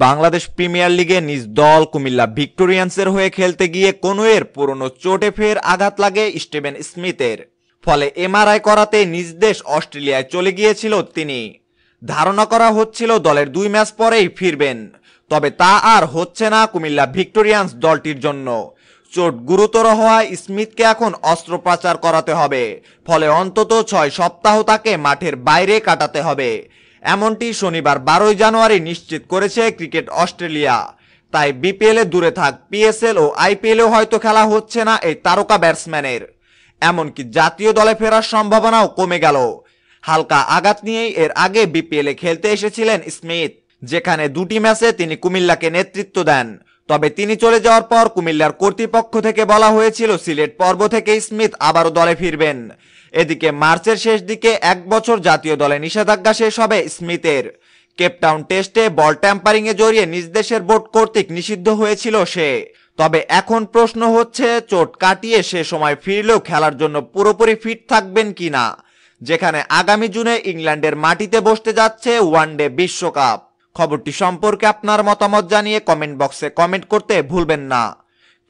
Bangladesh premier লিগে নিজ দল কুমিল্লা ভিক্টোরিয়ান্সের হয়ে খেলতে গিয়ে কনুয়ের পুরনো চোটে ফের আঘাত লাগে স্টিভেন স্মিথের। ফলে এমআরআই করাতে নিজ দেশ অস্ট্রেলিয়ায় চলে গিয়েছিল তিনি। ধারণা করা হচ্ছিল দলের দুই ম্যাচ পরেই ফিরবেন। তবে তা আর হচ্ছে না কুমিল্লা ভিক্টোরিয়ান্স দলটির জন্য। চোট গুরুতর হওয়ায় স্মিথকে এখন অস্ত্রোপচার করাতে হবে। ফলে অন্তত ছয় সপ্তাহ তাকে মাঠের বাইরে কাটাতে হবে। এমনটি শনিবার বারোই জানুয়ারি নিশ্চিত করেছে ক্রিকেট অস্ট্রেলিয়া। তাই বিপিএল দূরে থাক, পিএসএল ও আইপিএলেও হয়তো খেলা হচ্ছে না এই তারকা ব্যাটসম্যানের। এমনকি জাতীয় দলে ফেরার সম্ভাবনাও কমে গেল। হালকা আঘাত নিয়েই এর আগে বিপিএল খেলতে এসেছিলেন স্মিথ। যেখানে দুটি ম্যাচে তিনি কুমিল্লাকে নেতৃত্ব দেন। তবে তিনি চলে যাওয়ার পর কুমিল্লার কর্তৃপক্ষ থেকে বলা হয়েছিল সিলেট পর্ব থেকে স্মিথ আবারও দলে ফিরবেন। এদিকে মার্চের শেষ দিকে এক বছর জাতীয় দলে নিষেধাজ্ঞা শেষ হবে স্মিথের। কেপটাউন টেস্টে বল ট্যাম্পারিং এ জড়িয়ে নিজ দেশের বোর্ড কর্তৃক নিষিদ্ধ হয়েছিল সে। তবে এখন প্রশ্ন হচ্ছে, চোট কাটিয়ে সে সময় ফিরলেও খেলার জন্য পুরোপুরি ফিট থাকবেন কিনা? যেখানে আগামী জুনে ইংল্যান্ডের মাটিতে বসতে যাচ্ছে ওয়ানডে বিশ্বকাপ। খবরটি সম্পর্কে আপনার মতামত জানিয়ে কমেন্ট বক্সে কমেন্ট করতে ভুলবেন না।